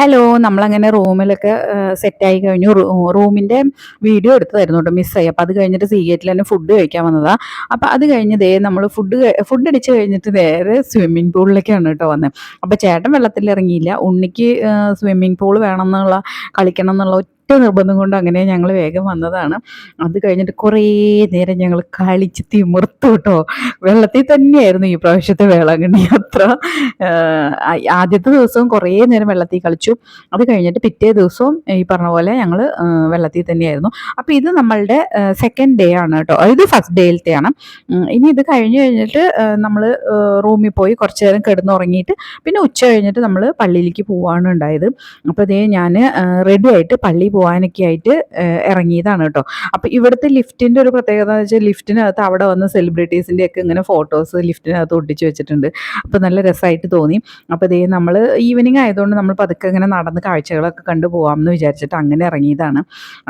Hello നമ്മളങ്ങനെ റൂമിലൊക്കെ സെറ്റായി കഴിഞ്ഞു. റൂമിന്റെ വീഡിയോ എടുത്ത് എടുത്തതായിരുന്നു കേട്ടോ മിസ്സായി അപ്പോൾ അത് കഴിഞ്ഞിട്ട് സീ ഗേറ്റിൽ തന്നെ ഫുഡ് കഴിക്കാൻ വന്നതാണ് അപ്പോൾ അത് കഴിഞ്ഞ് ദേ നമ്മൾ ഫുഡ് ഫുഡ് അടിച്ച് കഴിഞ്ഞിട്ട് നേരെ സ്വിമ്മിംഗ് പൂളിലേക്കാണ് കേട്ടോ വന്നത് അപ്പോൾ ചേട്ടൻ വെള്ളത്തിൽ ഇറങ്ങിയില്ല ഉണ്ണിക്ക് സ്വിമ്മിംഗ് പൂൾ വേണമെന്നുള്ള കളിക്കണം എന്നുള്ള ഒറ്റ നിർബന്ധം കൊണ്ട് അങ്ങനെ ഞങ്ങൾ വേഗം വന്നതാണ്. അത് കഴിഞ്ഞിട്ട് കുറേ നേരം ഞങ്ങൾ കളിച്ച് തിമിർത്തു കേട്ടോ വെള്ളത്തിൽ തന്നെയായിരുന്നു ഈ പ്രാവശ്യത്തെ വേളാങ്കണ്ണി യാത്ര. ആദ്യത്തെ ദിവസവും കുറേ നേരം വെള്ളത്തിൽ കളിച്ചു. അത് കഴിഞ്ഞിട്ട് പിറ്റേ ദിവസവും ഈ പറഞ്ഞ പോലെ ഞങ്ങൾ വെള്ളത്തിൽ തന്നെയായിരുന്നു. അപ്പോൾ ഇത് നമ്മളുടെ സെക്കൻഡ് ഡേ ആണ് കേട്ടോ. ഇത് ഫസ്റ്റ് ഡേയിലത്തെയാണ് ഇനി ഇത് കഴിഞ്ഞ് കഴിഞ്ഞിട്ട് നമ്മൾ റൂമിൽ പോയി കുറച്ച് നേരം കിടന്നുറങ്ങിയിട്ട് പിന്നെ ഉച്ച കഴിഞ്ഞിട്ട് നമ്മൾ പള്ളിയിലേക്ക് പോവാണ് ഉണ്ടായത്. അപ്പോൾ അതേ ഞാൻ റെഡി ആയിട്ട് പള്ളി പോകാനൊക്കെ ആയിട്ട് ഇറങ്ങിയതാണ് കേട്ടോ. അപ്പോൾ ഇവിടുത്തെ ലിഫ്റ്റിന്റെ ഒരു പ്രത്യേകത എന്ന് വെച്ചാൽ ലിഫ്റ്റിനകത്ത് അവിടെ വന്ന സെലിബ്രിറ്റീസിന്റെ ഒക്കെ ഇങ്ങനെ ഫോട്ടോസ് ലിഫ്റ്റിനകത്ത് ഒട്ടിച്ച് വെച്ചിട്ടുണ്ട്. അപ്പോൾ നല്ല രസമായിട്ട് തോന്നി. അപ്പോൾ ഇതേ നമ്മൾ ഈവനിങ് ആയതുകൊണ്ട് നമ്മൾ പതുക്കെ ഇങ്ങനെ നടന്ന് കാഴ്ചകളൊക്കെ കണ്ടു പോകാമെന്ന് വിചാരിച്ചിട്ട് അങ്ങനെ ഇറങ്ങിയതാണ്.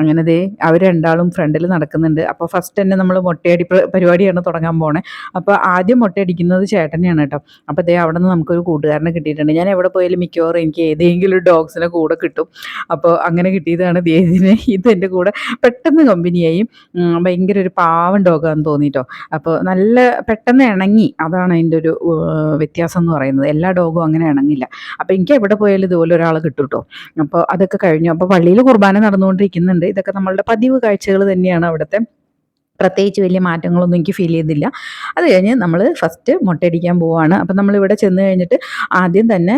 അങ്ങനെ ദേ അവർ രണ്ടാളും ഫ്രണ്ടിൽ നടക്കുന്നുണ്ട്. അപ്പോൾ ഫസ്റ്റ് തന്നെ നമ്മൾ മുട്ടയടി പരിപാടിയാണ് തുടങ്ങാൻ പോണേ. അപ്പോൾ ആദ്യം മുട്ടയടിക്കുന്നത് ചേട്ടനെയാണ് കേട്ടോ. അപ്പോൾ ദേ അവിടെ നിന്ന് നമുക്കൊരു കൂട്ടുകാരനെ കിട്ടിയിട്ടുണ്ട്. ഞാൻ എവിടെ പോയാലും മിക്കവാറും എനിക്ക് ഏതെങ്കിലും ഡോഗ്സിനെ കൂടെ കിട്ടും. അപ്പോൾ അങ്ങനെ കിട്ടിയതാണ്. ദേദിനെ ഇത് എന്റെ കൂടെ പെട്ടെന്ന് കമ്പനിയായി ഭയങ്കര ഒരു പാവം ഡോഗാന്ന് തോന്നിട്ടോ. അപ്പോൾ നല്ല പെട്ടെന്ന് ഇണങ്ങി. അതാണ് അതിന്റെ ഒരു വ്യത്യാസം എന്ന് പറയുന്നത്. എല്ലാ ഡോഗും അങ്ങനെ ഇണങ്ങില്ല. അപ്പോൾ എനിക്ക് എവിടെ പോയാലും ഇതുപോലെ ഒരാൾ കിട്ടും കേട്ടോ അപ്പോൾ അതൊക്കെ കഴിഞ്ഞു. അപ്പോൾ പള്ളിയിൽ കുർബാന നടന്നുകൊണ്ടിരിക്കുന്നുണ്ട്. ഇതൊക്കെ നമ്മളുടെ പതിവ് കാഴ്ചകൾ തന്നെയാണ് അവിടുത്തെ. പ്രത്യേകിച്ച് വലിയ മാറ്റങ്ങളൊന്നും എനിക്ക് ഫീൽ ചെയ്തില്ല. അത് കഴിഞ്ഞ് നമ്മൾ ഫസ്റ്റ് മുട്ടയടിക്കാൻ പോവുകയാണ് അപ്പം നമ്മളിവിടെ ചെന്ന് കഴിഞ്ഞിട്ട് ആദ്യം തന്നെ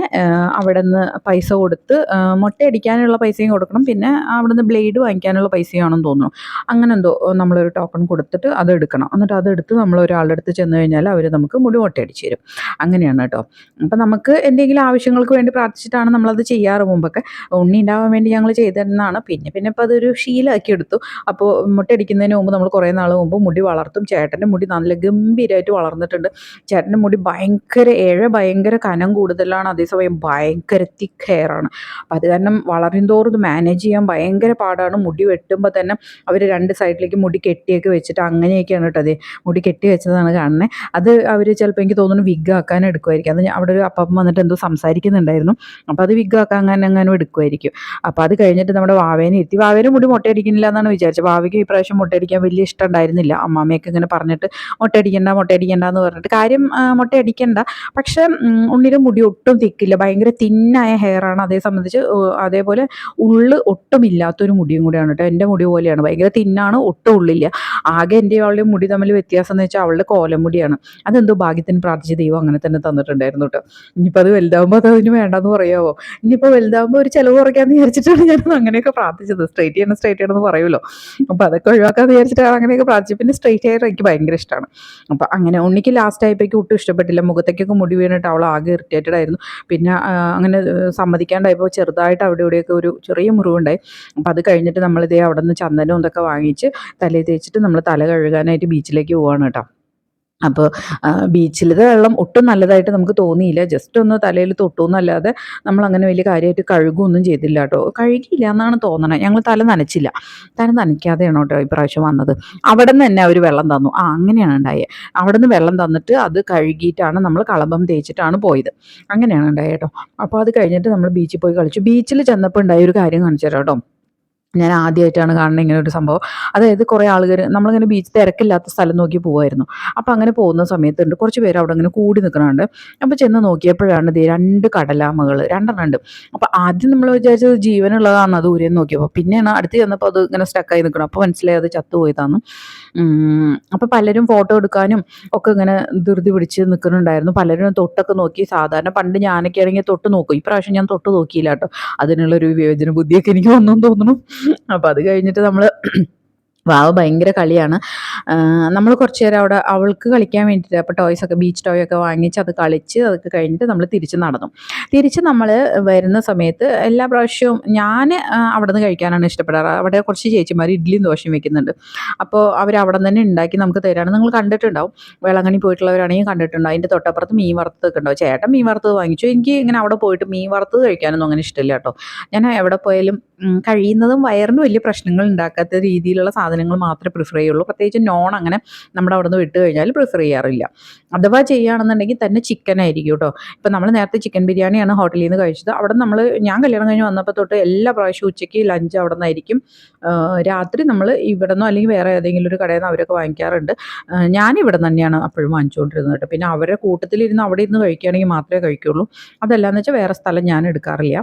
അവിടെ നിന്ന് പൈസ കൊടുത്ത് മുട്ടയടിക്കാനുള്ള പൈസയും കൊടുക്കണം. പിന്നെ അവിടെ നിന്ന് ബ്ലേഡ് വാങ്ങിക്കാനുള്ള പൈസയാണെന്ന് തോന്നുന്നു. അങ്ങനെ എന്തോ നമ്മളൊരു ടോക്കൺ കൊടുത്തിട്ട് അത് എടുക്കണം. എന്നിട്ട് അതെടുത്ത് നമ്മൾ ഒരാളുടെ അടുത്ത് ചെന്ന് കഴിഞ്ഞാൽ അവർ നമുക്ക് മുടി മുട്ടയടിച്ച് തരും. അങ്ങനെയാണ് കേട്ടോ അപ്പം നമുക്ക് എന്തെങ്കിലും ആവശ്യങ്ങൾക്ക് വേണ്ടി പ്രാർത്ഥിച്ചിട്ടാണ് നമ്മളത് ചെയ്യാറ് മുമ്പൊക്കെ. ഉണ്ണി ഉണ്ടാവാൻ വേണ്ടി ഞങ്ങൾ ചെയ്തിരുന്നതാണ്. പിന്നെ പിന്നെ ഇപ്പോൾ അതൊരു ശീലമാക്കി എടുത്തു. അപ്പോൾ മുട്ടയടിക്കുന്നതിന് മുമ്പ് നമ്മൾ കുറേ നാൾ മുമ്പ് മുടി വളർത്തും. ചേട്ടന്റെ മുടി നല്ല ഗംഭീരമായിട്ട് വളർന്നിട്ടുണ്ട്. ചേട്ടന്റെ മുടി ഭയങ്കര ഏഴ ഭയങ്കര കനം കൂടുതലാണ്. അതേസമയം ഭയങ്കര തിക്ക് ഹെയറാണ് അപ്പം അത് കാരണം വളരും തോറും ഇത് മാനേജ് ചെയ്യാൻ ഭയങ്കര പാടാണ്. മുടി വെട്ടുമ്പോൾ തന്നെ അവർ രണ്ട് സൈഡിലേക്ക് മുടി കെട്ടിയൊക്കെ വെച്ചിട്ട് അങ്ങനെയൊക്കെയാണ് കേട്ടോ അതെ മുടി കെട്ടി വെച്ചതാണ് കാണുന്നത് അത് അവർ ചിലപ്പോൾ എനിക്ക് തോന്നുന്നു വിഗ് ആക്കാൻ എടുക്കുമായിരിക്കും അത് അവിടെ ഒരു അപ്പം വന്നിട്ട് എന്തോ സംസാരിക്കുന്നുണ്ടായിരുന്നു. അപ്പോൾ അത് വിഗ് ആക്കാൻ അങ്ങനെ അങ്ങനെ എടുക്കുമായിരിക്കും അപ്പോൾ അത് കഴിഞ്ഞിട്ട് നമ്മുടെ വാവേനെ എത്തി. വാവേനെ മുടി മുട്ടയടിക്കുന്നില്ല എന്നാണ് വിചാരിച്ചത്. വാവയ്ക്ക് ഈ പ്രാവശ്യം മുട്ടയടിക്കാൻ വലിയ ഇഷ്ടം ഉണ്ടായിരുന്നില്ല. അമ്മാമ്മയൊക്കെ ഇങ്ങനെ പറഞ്ഞിട്ട് മുട്ടയടിക്കണ്ട മുട്ടയടിക്കണ്ട എന്ന് പറഞ്ഞിട്ട്. കാര്യം മുട്ടയടിക്കണ്ട. പക്ഷെ ഉണ്ണിയുടെ മുടി ഒട്ടും തിക്കില്ല. ഭയങ്കര തിന്നായ ഹെയറാണ് അതേ സംബന്ധിച്ച് അതേപോലെ ഉള്ള് ഒട്ടും ഇല്ലാത്തൊരു മുടിയും കൂടിയാണ് കേട്ടോ എന്റെ മുടി പോലെയാണ്. ഭയങ്കര തിന്നാണ് ഒട്ടും ഉള്ളില്ല. ആകെ എന്റെ അവളുടെ മുടി തമ്മിൽ വ്യത്യാസം എന്ന് വെച്ചാൽ അവളുടെ കോലമുടിയാണ് അതെന്തോ ഭാഗ്യത്തിന് പ്രാർത്ഥിച്ച ദൈവം അങ്ങനെ തന്നെ തന്നിട്ടുണ്ടായിരുന്നു കേട്ടോ ഇനിയിപ്പോൾ അത് വലുതാകുമ്പോൾ അത് അതിന് വേണ്ടെന്ന് പറയാമോ ഇനിയിപ്പോൾ വലുതാകുമ്പോൾ ഒരു ചിലവ് കുറയ്ക്കാമെന്ന് വിചാരിച്ചിട്ടാണ് ഞാൻ അങ്ങനെയൊക്കെ പ്രാർത്ഥിച്ചത്. സ്ട്രേറ്റ് ചെയ്യണം സ്ട്രൈറ്റ് ചെയ്യണമെന്ന് പറയുമല്ലോ. അപ്പോൾ അതൊക്കെ ഒഴിവാക്കാമെന്ന് വിചാരിച്ചിട്ടാണ് അങ്ങനെയൊക്കെ പ്രാർത്ഥിച്ചു പിന്നെ സ്ട്രെയിറ്റ് ഹെയർ എനിക്ക് ഭയങ്കര ഇഷ്ടമാണ് അപ്പോൾ അങ്ങനെ ഉണ്ണിക്ക് ലാസ്റ്റ് ആയപ്പോഴേക്കും ഒട്ടും ഇഷ്ടപ്പെട്ടില്ല. മുഖത്തേക്കൊക്കെ മുടി വീണിട്ട് അവൾ ആകെ ഇറിറ്റേറ്റഡ് ആയിരുന്നു. പിന്നെ അങ്ങനെ സമ്മതിക്കാണ്ടായപ്പോൾ ചെറുതായിട്ട് അവിടെ ഇവിടെയൊക്കെ ഒരു ചെറിയ മുറിവുണ്ടായി. അപ്പോൾ അത് കഴിഞ്ഞിട്ട് നമ്മളിതേ അവിടെ നിന്ന് ചന്ദനവും ഇതൊക്കെ വാങ്ങിച്ച് തലയിൽ തേച്ചിട്ട് നമ്മൾ തല കഴുകാനായിട്ട് ബീച്ചിലേക്ക് പോവാണ് കേട്ടോ. അപ്പോൾ ബീച്ചിലത്തെ വെള്ളം ഒട്ടും നല്ലതായിട്ട് നമുക്ക് തോന്നിയില്ല. ജസ്റ്റ് ഒന്ന് തലയിൽ തൊട്ടു എന്നല്ലാതെ നമ്മൾ അങ്ങനെ വലിയ കാര്യമായിട്ട് കഴുകുമൊന്നും ചെയ്തില്ല കേട്ടോ. കഴുകിയില്ല എന്നാണ് തോന്നണത് ഞങ്ങൾ തല നനച്ചില്ല. തല നനയ്ക്കാതെയാണ് കേട്ടോ ഇപ്രാവശ്യം വന്നത്. അവിടെ നിന്ന് തന്നെ അവർ വെള്ളം തന്നു. ആ അങ്ങനെയാണ് ഉണ്ടായത് അവിടെ നിന്ന് വെള്ളം തന്നിട്ട് അത് കഴുകിയിട്ടാണ് നമ്മൾ കളമ്പം തേച്ചിട്ടാണ് പോയത്. അങ്ങനെയാണ് ഉണ്ടായത് കേട്ടോ. അപ്പോൾ അത് കഴിഞ്ഞിട്ട് നമ്മൾ ബീച്ചിൽ പോയി കളിച്ചു. ബീച്ചിൽ ചെന്നപ്പോൾ ഉണ്ടായ ഒരു കാര്യം കാണിച്ചു തരാം കേട്ടോ. ഞാൻ ആദ്യമായിട്ടാണ് കാണുന്നത് ഇങ്ങനെ ഒരു സംഭവം. അതായത് കുറേ ആളുകൾ നമ്മളിങ്ങനെ ബീച്ച് തിരക്കില്ലാത്ത സ്ഥലം നോക്കി പോകുമായിരുന്നു അപ്പോൾ അങ്ങനെ പോകുന്ന സമയത്തുണ്ട് കുറച്ച് പേര് അവിടെ അങ്ങനെ കൂടി നിൽക്കുന്നുണ്ട് അപ്പോൾ ചെന്ന് നോക്കിയപ്പോഴാണ് ഇത് രണ്ട് കടലാമകൾ രണ്ടെണ്ണം ഉണ്ട്. അപ്പോൾ ആദ്യം നമ്മൾ വിചാരിച്ചത് ജീവനുള്ളതാണ് ദൂരെ നോക്കിയപ്പോൾ പിന്നെയാണ് അടുത്ത് ചെന്നപ്പോൾ അത് ഇങ്ങനെ സ്റ്റക്കായി നിൽക്കണം അപ്പോൾ മനസ്സിലായി അത് ചത്തുപോയതാണ് അപ്പോൾ പലരും ഫോട്ടോ എടുക്കാനും ഒക്കെ ഇങ്ങനെ ധൃതി പിടിച്ച് നിൽക്കുന്നുണ്ടായിരുന്നു പലരും തൊട്ടൊക്കെ നോക്കി. സാധാരണ പണ്ട് ഞാനൊക്കെ ആണെങ്കിൽ തൊട്ട് നോക്കും. ഇപ്രാവശ്യം ഞാൻ തൊട്ട് നോക്കിയില്ല കേട്ടോ. അതിനുള്ളൊരു വിവേചന ബുദ്ധിയൊക്കെ എനിക്ക് വന്നു തോന്നുന്നു. അപ്പോൾ അത് കഴിഞ്ഞിട്ട് നമ്മൾ വാവ് ഭയങ്കര കളിയാണ്. നമ്മൾ കുറച്ച് നേരം അവിടെ അവൾക്ക് കളിക്കാൻ വേണ്ടിയിട്ട് അപ്പോൾ ടോയ്സൊക്കെ ബീച്ച് ടോയ് ഒക്കെ വാങ്ങിച്ച് അത് കളിച്ച് അതൊക്കെ കഴിഞ്ഞിട്ട് നമ്മൾ തിരിച്ച് നടന്നു. തിരിച്ച് നമ്മൾ വരുന്ന സമയത്ത് എല്ലാ പ്രാവശ്യവും ഞാൻ അവിടെ നിന്ന് കഴിക്കാനാണ് ഇഷ്ടപ്പെടാറ്. അവിടെ കുറച്ച് ചേച്ചിമാർ ഇഡ്ഡലിയും ദോശയും വെക്കുന്നുണ്ട്. അപ്പോൾ അവർ അവിടെ തന്നെ ഉണ്ടാക്കി നമുക്ക് തരാണ് നിങ്ങൾ കണ്ടിട്ടുണ്ടാവും. വേളങ്ങണി പോയിട്ടുള്ളവരാണെങ്കിൽ കണ്ടിട്ടുണ്ടാവും. അതിന്റെ തൊട്ടപ്പുറത്ത് മീൻ വറുത്തതൊക്കെ ഉണ്ടാവും. ചേട്ടൻ മീൻ വറുത്തത് വാങ്ങിച്ചു. എനിക്ക് ഇങ്ങനെ അവിടെ പോയിട്ട് മീൻ വറുത്തത് കഴിക്കാനൊന്നും അങ്ങനെ ഇഷ്ടമില്ല കേട്ടോ. ഞാൻ എവിടെ പോയാലും കഴിയുന്നതും വയറിന് വലിയ പ്രശ്നങ്ങൾ ഉണ്ടാക്കാത്ത രീതിയിലുള്ള സാധനം സാധനങ്ങൾ മാത്രമേ പ്രിഫർ ചെയ്യുള്ളൂ. പ്രത്യേകിച്ച് നോൺ അങ്ങനെ നമ്മുടെ അവിടെ നിന്ന് വിട്ട് കഴിഞ്ഞാൽ പ്രിഫർ ചെയ്യാറില്ല. അഥവാ ചെയ്യുകയാണെന്നുണ്ടെങ്കിൽ തന്നെ ചിക്കൻ ആയിരിക്കും കേട്ടോ ഇപ്പം നമ്മൾ നേരത്തെ ചിക്കൻ ബിരിയാണിയാണ് ഹോട്ടലിൽ നിന്ന് കഴിച്ചത്. അവിടെ നമ്മൾ ഞാൻ കല്യാണം കഴിഞ്ഞ് വന്നപ്പോൾ തൊട്ട് എല്ലാ പ്രാവശ്യവും ഉച്ചയ്ക്ക് ലഞ്ച് അവിടെ നിന്നായിരിക്കും. രാത്രി നമ്മൾ ഇവിടെ നിന്നോ അല്ലെങ്കിൽ വേറെ ഏതെങ്കിലും ഒരു കടയിൽ നിന്ന് അവരൊക്കെ വാങ്ങിക്കാറുണ്ട്. ഞാനിവിടെ തന്നെയാണ് അപ്പോഴും വാങ്ങിച്ചുകൊണ്ടിരുന്നത് കേട്ടോ പിന്നെ അവരുടെ കൂട്ടത്തിലിരുന്ന് അവിടെ ഇരുന്ന് കഴിക്കുകയാണെങ്കിൽ മാത്രമേ കഴിക്കുള്ളൂ. അതല്ലാന്ന് വെച്ചാൽ വേറെ സ്ഥലം ഞാൻ എടുക്കാറില്ല.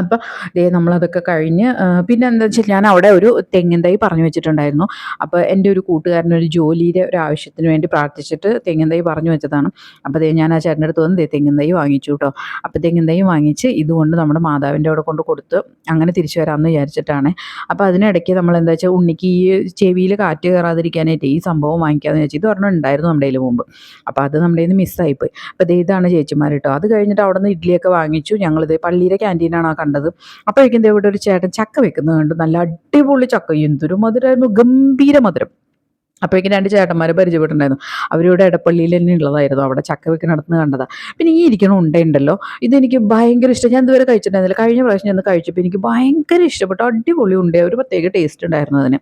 അപ്പം ദേ നമ്മളതൊക്കെ കഴിഞ്ഞ് പിന്നെ എന്താ വെച്ചാൽ ഞാൻ അവിടെ ഒരു തെങ്ങിൻ തൈ പറഞ്ഞു വെച്ചിട്ടുണ്ടായിരുന്നു. അപ്പോൾ എന്റെ ഒരു കൂട്ടുകാരൻ ഒരു ജോലിയുടെ ഒരു ആവശ്യത്തിന് വേണ്ടി പ്രാർത്ഥിച്ചിട്ട് തെങ്ങിൻ തൈ പറഞ്ഞു വെച്ചതാണ്. അപ്പോൾ ദേ ഞാൻ ആ ചേട്ടന്റെ അടുത്ത് വന്ന് ദേ തെങ്ങിൻ തൈ വാങ്ങിച്ചു കേട്ടോ അപ്പോൾ തെങ്ങിൻ തൈ വാങ്ങിച്ച് ഇതുകൊണ്ട് നമ്മുടെ മാതാവിന്റെ അവിടെ കൊണ്ട് കൊടുത്ത് അങ്ങനെ തിരിച്ചു വരാമെന്ന് വിചാരിച്ചിട്ടാണ്. അപ്പോൾ അതിനിടയ്ക്ക് നമ്മൾ എന്താ വെച്ചാൽ ഉണ്ണിക്ക് ഈ ചെവിയിൽ കാറ്റ് കയറാതിരിക്കാനായിട്ട് ഈ സംഭവം വാങ്ങിക്കാമെന്ന് വെച്ചാൽ ഇത് ഒരെണ്ണം ഉണ്ടായിരുന്നു നമ്മുടെ കയ്യിൽ മുമ്പ്. അപ്പോൾ അത് നമ്മുടെ കയ്യിൽ നിന്ന് മിസ്സായിപ്പോയി അപ്പോൾ ദേ ഇതാണ് ചേച്ചിമാർ കേട്ടോ അത് കഴിഞ്ഞിട്ട് അവിടെ നിന്ന് ഇഡ്ഡലിയൊക്കെ വാങ്ങിച്ചു. ഞങ്ങളിത് പള്ളിയിലെ ക്യാന്റീനാണ് ആ കണ്ടത്. അപ്പോഴേക്കും ഇവിടെ ഒരു ചേട്ടൻ ചക്ക വെക്കുന്നത് കണ്ടു. നല്ല അടിപൊളി ചക്ക എന്തൊരു മധുരമായിരുന്നു. ഗംഭീര മധുരം. അപ്പോഴേക്കും രണ്ട് ചേട്ടന്മാരെ പരിചയപ്പെട്ടിട്ടുണ്ടായിരുന്നു. അവരിവിടെ ഇടപ്പള്ളിയിൽ തന്നെ ഉള്ളതായിരുന്നു. അവിടെ ചക്ക വെക്കുന്നിടത്ത് കണ്ടതാ. പിന്നെ ഈ ഇരിക്കണ ഉണ്ടയുണ്ടല്ലോ. ഇതെനിക്ക് ഭയങ്കര ഇഷ്ടം. ഞാൻ ഇതുവരെ കഴിച്ചിട്ടുണ്ടായിരുന്നില്ല. കഴിഞ്ഞ പ്രാവശ്യം ഞാൻ കഴിച്ചപ്പോൾ എനിക്ക് ഭയങ്കര ഇഷ്ടപ്പെട്ടു. അടിപൊളി ഉണ്ടേ. ഒരു പ്രത്യേക ടേസ്റ്റ് ഉണ്ടായിരുന്നു അതിന്.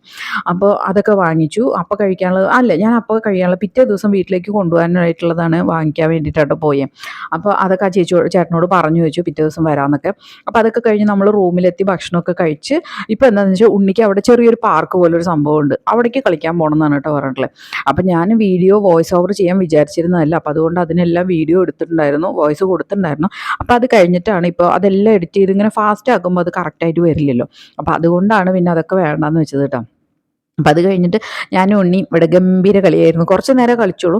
അപ്പോൾ അതൊക്കെ വാങ്ങിച്ചു. അപ്പോൾ കഴിക്കാനുള്ളത് അല്ല ഞാൻ അപ്പോൾ കഴിക്കാനുള്ള പിറ്റേ ദിവസം വീട്ടിലേക്ക് കൊണ്ടുപോകാനായിട്ടുള്ളതാണ് വാങ്ങിക്കാൻ വേണ്ടിയിട്ടാണ് പോയത് അപ്പോൾ അതൊക്കെ ആ ചേച്ചിയോട് ചേട്ടനോട് പറഞ്ഞു വെച്ചു പിറ്റേ ദിവസം വരാമെന്നൊക്കെ അപ്പോൾ അതൊക്കെ കഴിഞ്ഞ് നമ്മൾ റൂമിലെത്തി ഭക്ഷണമൊക്കെ കഴിച്ച് ഇപ്പോൾ എന്താണെന്ന് വെച്ചാൽ ഉണ്ണിക്ക് അവിടെ ചെറിയൊരു പാർക്ക് പോലൊരു സംഭവമുണ്ട്. അവിടേക്ക് കളിക്കാൻ പോകണം എന്നാണ് കേട്ടോ പറഞ്ഞിട്ടുള്ളത്. അപ്പം ഞാൻ വീഡിയോ വോയിസ് ഓവർ ചെയ്യാൻ വിചാരിച്ചിരുന്നതല്ല. അപ്പം അതുകൊണ്ട് അതിനെല്ലാം വീഡിയോ എടുത്തിട്ടുണ്ടായിരുന്നു. വോയിസ് കൊടുത്തിട്ടുണ്ടായിരുന്നു. അപ്പോൾ അത് കഴിഞ്ഞിട്ടാണ് ഇപ്പോൾ അതെല്ലാം എഡിറ്റ് ചെയ്ത് ഇങ്ങനെ ഫാസ്റ്റ് ആക്കുമ്പോൾ അത് കറക്റ്റായിട്ട് വരില്ലല്ലോ. അപ്പോൾ അതുകൊണ്ടാണ് പിന്നെ അതൊക്കെ വേണ്ടാന്ന് വെച്ചത് കേട്ടോ. അപ്പം അത് കഴിഞ്ഞിട്ട് ഞാനും ഉണ്ണി ഇവിടെ ഗംഭീര കളിയായിരുന്നു. കുറച്ച് നേരം കളിച്ചോളൂ.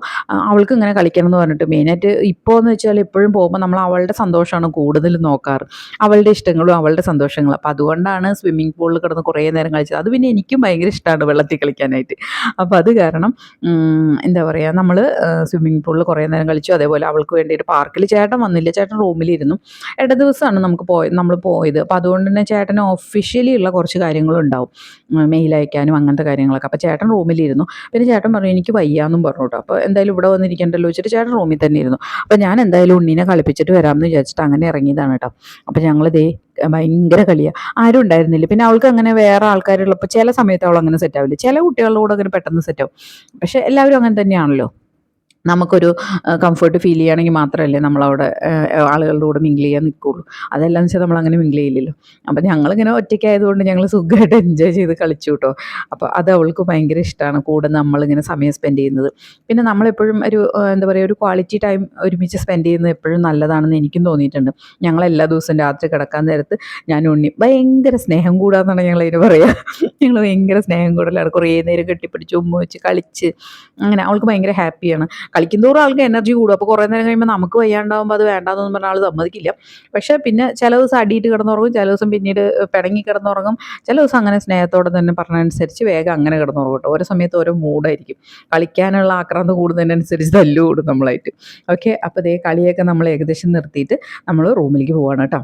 അവൾക്ക് ഇങ്ങനെ കളിക്കണം എന്ന് പറഞ്ഞിട്ട് മെയിനായിട്ട് ഇപ്പോൾ എന്ന് വെച്ചാൽ എപ്പോഴും പോകുമ്പോൾ നമ്മൾ അവളുടെ സന്തോഷമാണ് കൂടുതൽ നോക്കാറ്. അവളുടെ ഇഷ്ടങ്ങളും അവളുടെ സന്തോഷങ്ങളും. അപ്പം അതുകൊണ്ടാണ് സ്വിമ്മിംഗ് പൂളിൽ കിടന്ന് കുറേ നേരം കളിച്ചത്. അത് പിന്നെ എനിക്കും ഭയങ്കര ഇഷ്ടമാണ് വെള്ളത്തിൽ കളിക്കാനായിട്ട്. അപ്പോൾ അത് കാരണം എന്താ പറയുക നമ്മൾ സ്വിമ്മിംഗ് പൂളിൽ കുറേ നേരം കളിച്ചു. അതേപോലെ അവൾക്ക് വേണ്ടിയിട്ട് പാർക്കിൽ ചേട്ടൻ വന്നില്ല. ചേട്ടൻ റൂമിലിരുന്നു. ഇട ദിവസമാണ് നമുക്ക് പോയ നമ്മൾ പോയത്. അപ്പോൾ അതുകൊണ്ട് തന്നെ ചേട്ടന് ഒഫീഷ്യലി ഉള്ള കുറച്ച് കാര്യങ്ങളുണ്ടാവും. മെയിൽ അയക്കാനും അങ്ങനത്തെ കാര്യങ്ങളൊക്കെ. അപ്പോൾ ചേട്ടൻ റൂമിലിരുന്നു. പിന്നെ ചേട്ടൻ പറഞ്ഞു എനിക്ക് വയ്യാന്നും പറഞ്ഞു കേട്ടോ അപ്പോൾ എന്തായാലും ഇവിടെ വന്നിരിക്കണ്ടല്ലോ? വെച്ചിട്ട് ചേട്ടൻ റൂമിൽ തന്നെ ഇരുന്നു. അപ്പോൾ ഞാൻ എന്തായാലും ഉണ്ണിനെ കളിപ്പിച്ചിട്ട് വരാമെന്ന് വിചാരിച്ചിട്ട് അങ്ങനെ ഇറങ്ങിയതാണ് കേട്ടോ അപ്പോൾ ഞങ്ങൾ ദേ ഭയങ്കര കളിയാണ് ആരും ഉണ്ടായിരുന്നില്ല. പിന്നെ അവൾക്ക് അങ്ങനെ വേറെ ആൾക്കാരുള്ളപ്പോൾ ചില സമയത്ത് അവൾ അങ്ങനെ സെറ്റ് ആവില്ല. ചില കുട്ടികളുടെ കൂടെ അങ്ങനെ പെട്ടെന്ന് സെറ്റ് ആവും. പക്ഷേ എല്ലാവരും അങ്ങനെ തന്നെയാണല്ലോ. നമുക്കൊരു കംഫർട്ട് ഫീൽ ചെയ്യുകയാണെങ്കിൽ മാത്രമല്ലേ നമ്മളവിടെ ആളുകളുടെ കൂടെ മിങ്കിൾ ചെയ്യാൻ നിൽക്കുള്ളൂ അതെല്ലാം വെച്ചാൽ നമ്മളങ്ങനെ മിങ്കിൾ ചെയ്യില്ലല്ലോ. അപ്പം ഞങ്ങളിങ്ങനെ ഒറ്റയ്ക്കായതുകൊണ്ട് ഞങ്ങൾ സുഖമായിട്ട് എൻജോയ് ചെയ്ത് കളിച്ചു കേട്ടോ. അപ്പോൾ അത് അവൾക്ക് ഭയങ്കര ഇഷ്ടമാണ് കൂടെ നമ്മളിങ്ങനെ സമയം സ്പെൻഡ് ചെയ്യുന്നത്. പിന്നെ നമ്മളെപ്പോഴും ഒരു എന്താ പറയുക ഒരു ക്വാളിറ്റി ടൈം ഒരുമിച്ച് സ്പെൻഡ് ചെയ്യുന്നത് എപ്പോഴും നല്ലതാണെന്ന് എനിക്കും തോന്നിയിട്ടുണ്ട്. ഞങ്ങൾ എല്ലാ ദിവസവും രാത്രി കിടക്കാൻ നേരത്ത് ഞാൻ ഉണ്ണി ഭയങ്കര സ്നേഹം കൂടാന്നാണ് ഞങ്ങൾ അതിന് പറയുക ഞങ്ങൾ ഭയങ്കര സ്നേഹം കൂടലാണ്. കുറേ നേരം കെട്ടിപ്പിടിച്ച് ഉമ്മ വെച്ച് കളിച്ച് അങ്ങനെ അവൾക്ക് ഭയങ്കര ഹാപ്പിയാണ് കളിക്കുന്തോറും ആൾക്ക് എനർജി കൂടും. അപ്പോൾ കുറേ നേരം കഴിയുമ്പോൾ നമുക്ക് വയ്യാണ്ടാവുമ്പോൾ അത് വേണ്ടാന്നൊന്നും പറഞ്ഞാൽ ആൾ സമ്മതിക്കില്ല. പക്ഷേ പിന്നെ ചില ദിവസം അടിയിട്ട് കിടന്നുറങ്ങും ചില ദിവസം പിന്നീട് പിണങ്ങി കിടന്നുറങ്ങും. ചില ദിവസം അങ്ങനെ സ്നേഹത്തോടെ തന്നെ പറഞ്ഞതനുസരിച്ച് വേഗം അങ്ങനെ കിടന്നുറങ്ങും കേട്ടോ. ഓരോ സമയത്ത് ഓരോ മൂഡായിരിക്കും. കളിക്കാനുള്ള ആക്രാന്തം കൂടുന്നതിനനുസരിച്ച് തല്ലു കൂടും നമ്മളായിട്ട്. ഓക്കെ അപ്പോൾ ഇതേ കളിയൊക്കെ നമ്മൾ ഏകദേശം നിർത്തിയിട്ട് നമ്മൾ റൂമിലേക്ക് പോവാണ് കേട്ടോ.